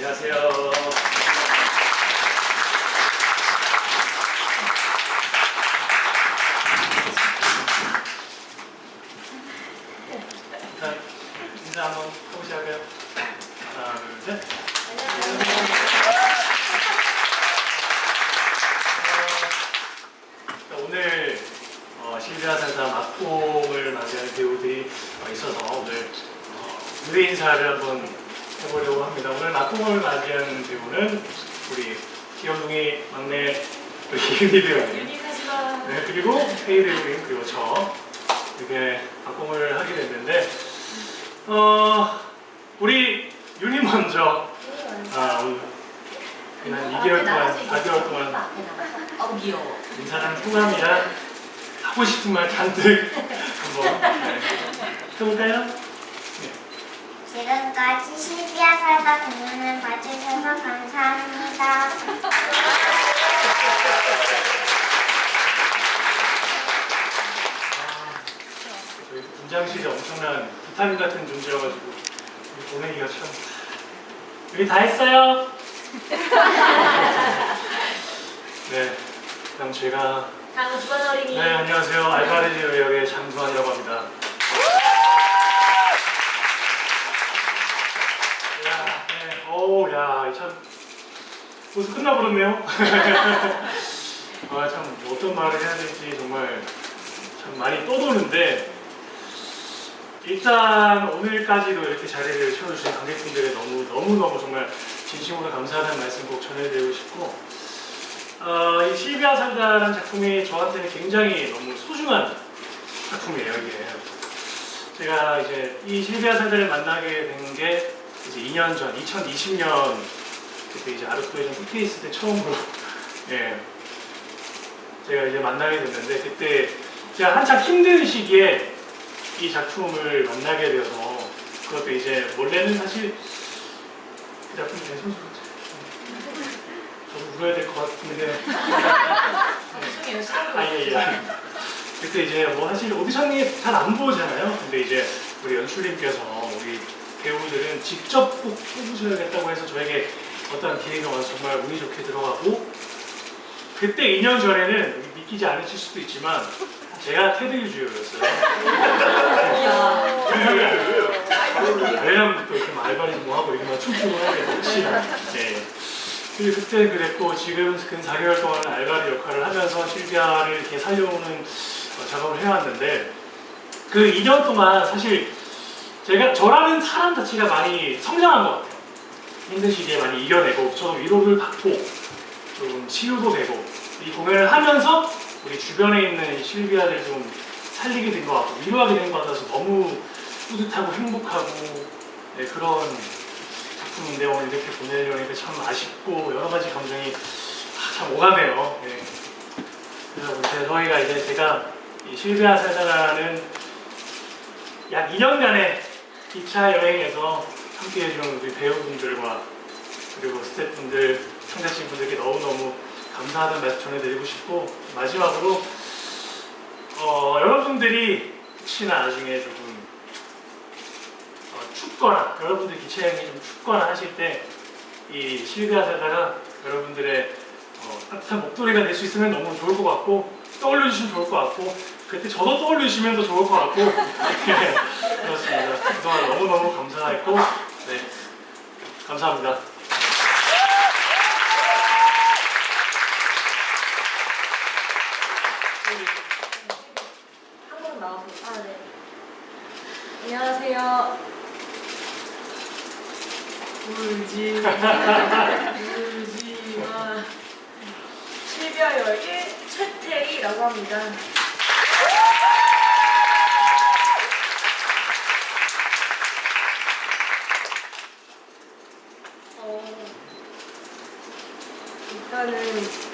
안녕하세요. 자, 인사 한번 시작할까요? 하나, 둘, 셋. 어, 오늘 어, 실비아 산사 막공을 맞이하는 배우들이 어, 있어서 오늘 어, 무대 인사를 한번 해보려고 합니다. 오늘 막공을 맞이하는 배우는 우리 기현동의 막내 우리 유니 배우님. 네, 그리고 페이 배우님 그리고 저 이렇게 막공을 하게 됐는데 어, 우리 유니 먼저 아, 오늘 그냥 2개월 동안 4개월 동안 어우 귀여워. 인사랑 소감이랑 하고 싶은 말 잔뜩 한번 네. 해볼까요? 지금까지 실비아 살다 공연을 봐주셔서 감사합니다. 아, 저희 분장실이 엄청난 비타민 같은 존재여가지고 우리 보내기가 참 여기 다 했어요? 네 그럼 제가 다음 주간 어린이. 네 안녕하세요 알바레즈 역의 장수환이라고 합니다 야, 네. 어우, 야, 참 벌써 끝나버렸네요. 아, 참 어떤 말을 해야 될지 정말 참 많이 떠도는데 일단 오늘까지도 이렇게 자리를 채워주신 관객분들에 너무 너무 너무 정말 진심으로 감사하다는 말씀 꼭 전해드리고 싶고 어, 이 실비아 산다라는 작품이 저한테는 굉장히 너무 소중한 작품이에요 이게 제가 이제 이 실비아 산다를 만나게 된게 이제 2년 전 2020년 그때 이제 아르코에전 후퇴 있을 때 처음으로 예 제가 이제 만나게 됐는데 그때 제가 한참 힘든 시기에 이 작품을 만나게 되어서 그것도 이제 원래는 사실 그 작품 제 손수 저도 울어야 될 것 같은데 죄송해요. 시작도 아, 예, 예. 그때 이제 뭐 사실 오디션이 잘 안 보잖아요. 근데 이제 우리 연출님께서 우리 배우들은 직접 꼭 뽑으셔야겠다고 해서 저에게 어떤 기회가 와서 정말 운이 좋게 들어가고 그때 2년 전에는 믿기지 않으실 수도 있지만 제가 테드 유주였어요. 왜냐면 또 이렇게 막 알바리즘 뭐 하고 이러면 춤추고 해야 돼서 혹시나. 네. 그리고 그때 그랬고 지금 근 4개월 동안 알바리 역할을 하면서 실비아를 이렇게 살려오는 어, 작업을 해왔는데 그 2년 동안 사실 제가 저라는 사람 자체가 많이 성장한 것 같아요. 힘든 시기에 많이 이겨내고 저도 위로를 받고 좀 치유도 되고 이 공연을 하면서 우리 주변에 있는 이 실비아를 좀 살리게 된 것 같고 위로하게 된 것 같아서 너무 뿌듯하고 행복하고 네, 그런 작품인데 오늘 이렇게 보내려니까 참 아쉽고 여러 가지 감정이 아, 참 오가네요. 네. 그래서 저희가 이제 제가 이 실비아 살다라는 약 2년간의 2차 여행에서 함께 해준 우리 배우분들과 그리고 스태프분들, 청자친 분들께 너무너무 감사하다는 말씀 전해드리고 싶고 마지막으로 어, 여러분들이 혹시나 나중에 조금 어, 춥거나 여러분들 기차 여행이 좀 춥거나 하실 때 이 실비아 살다가 여러분들의 어, 따뜻한 목도리가 될 수 있으면 너무 좋을 것 같고 떠올려 주시면 좋을 것 같고 그때 저도 더 좋을 것 같고 네, 그렇습니다. 그동안 너무너무 감사했고 네 감사합니다. 한번 나와서. 아, 네. 안녕하세요. 울지 마. 울지 마. 실비아 열기 최태희라고 합니다. 어, 일단은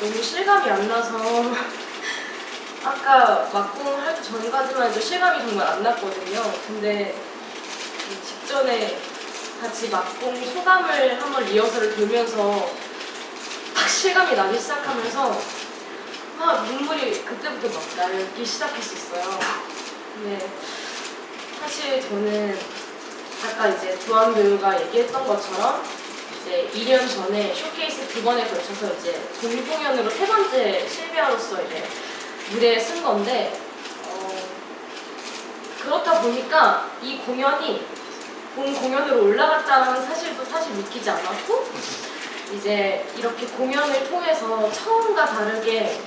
너무 실감이 안 나서 아까 막공 하기 전까지만 해도 실감이 정말 안 났거든요. 근데 그 직전에 같이 막공 소감을 한번 리허설을 들으면서 딱 실감이 나기 시작하면서 막 눈물이 그때부터 막 나기 시작했었어요. 근데 사실 저는 아까 이제 조한 배우가 얘기했던 것처럼 이제 2년 전에 쇼케이스 두 번에 걸쳐서 이제 독립 공연으로 세 번째 실비아로서 이제 무대에 쓴 건데 어, 그렇다 보니까 이 공연이 본 공연으로 올라갔다는 사실도 사실 믿기지 않았고 이제 이렇게 공연을 통해서 처음과 다르게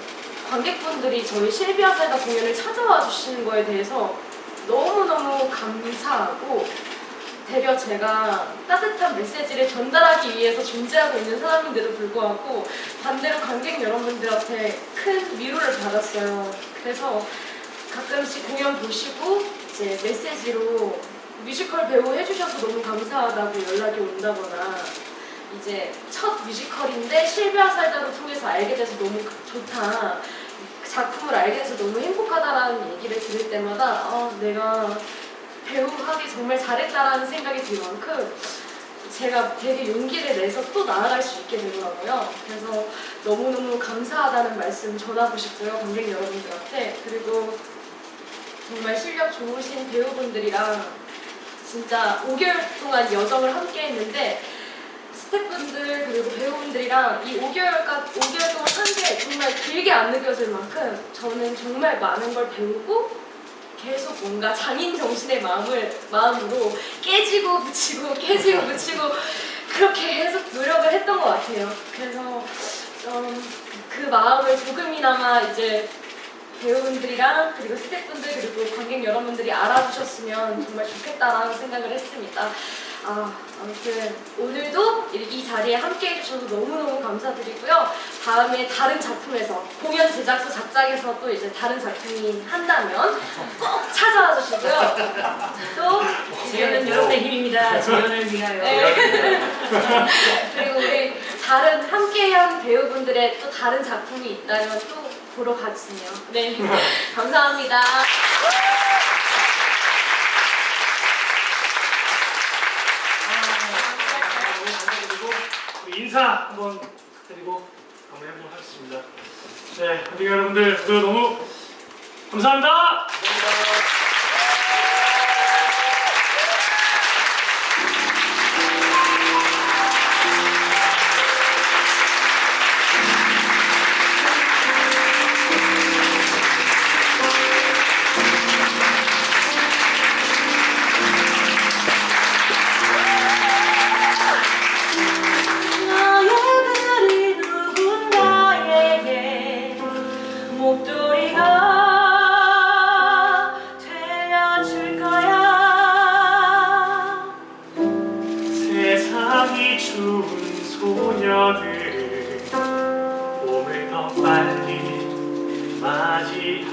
관객분들이 저희 실비아 살다 공연을 찾아와 주시는 거에 대해서 너무너무 감사하고 되려 제가 따뜻한 메시지를 전달하기 위해서 존재하고 있는 사람인데도 불구하고 반대로 관객 여러분들한테 큰 위로를 받았어요. 그래서 가끔씩 공연 보시고 이제 메시지로 뮤지컬 배우 해주셔서 너무 감사하다고 연락이 온다거나 이제 첫 뮤지컬인데 실비아 살다를 통해서 알게 돼서 너무 좋다. 작품을 알게 돼서 너무 행복하다라는 얘기를 들을 때마다 아, 내가 배우 하기 정말 잘했다라는 생각이 들 만큼 제가 되게 용기를 내서 또 나아갈 수 있게 되더라고요. 그래서 너무너무 감사하다는 말씀 전하고 싶고요, 관객 여러분들한테. 그리고 정말 실력 좋으신 배우분들이랑 진짜 5개월 동안 여정을 함께 했는데 스태프분들 그리고 배우분들이랑 이 5개월간 5개월 동안 한 게 정말 길게 안 느껴질 만큼 저는 정말 많은 걸 배우고 계속 뭔가 장인 정신의 마음을 마음으로 깨지고 붙이고 깨지고 붙이고 그렇게 계속 노력을 했던 것 같아요. 그래서 좀그 마음을 조금이나마 이제 배우분들이랑 그리고 스태프분들 그리고 관객 여러분들이 알아주셨으면 정말 좋겠다라는 생각을 했습니다. 아, 아무튼 오늘도 이- 이 자리에 함께 해주셔서 너무너무 감사드리고요. 다음에 다른 작품에서 공연 제작소 작작에서 또 이제 다른 작품이 한다면 꼭 찾아와 주시고요. 또 지연은 여러분의 힘입니다. 지연을 위하여. 네. 그리고 우리 다른 함께한 배우분들의 또 다른 작품이 있다면 또 보러 가주세요. 네, 감사합니다. 감사드리고 우리 인사 한번 드리고 마무리해보도록 하겠습니다. 네, 관객 여러분들 모두 너무 감사합니다. 나의 빨리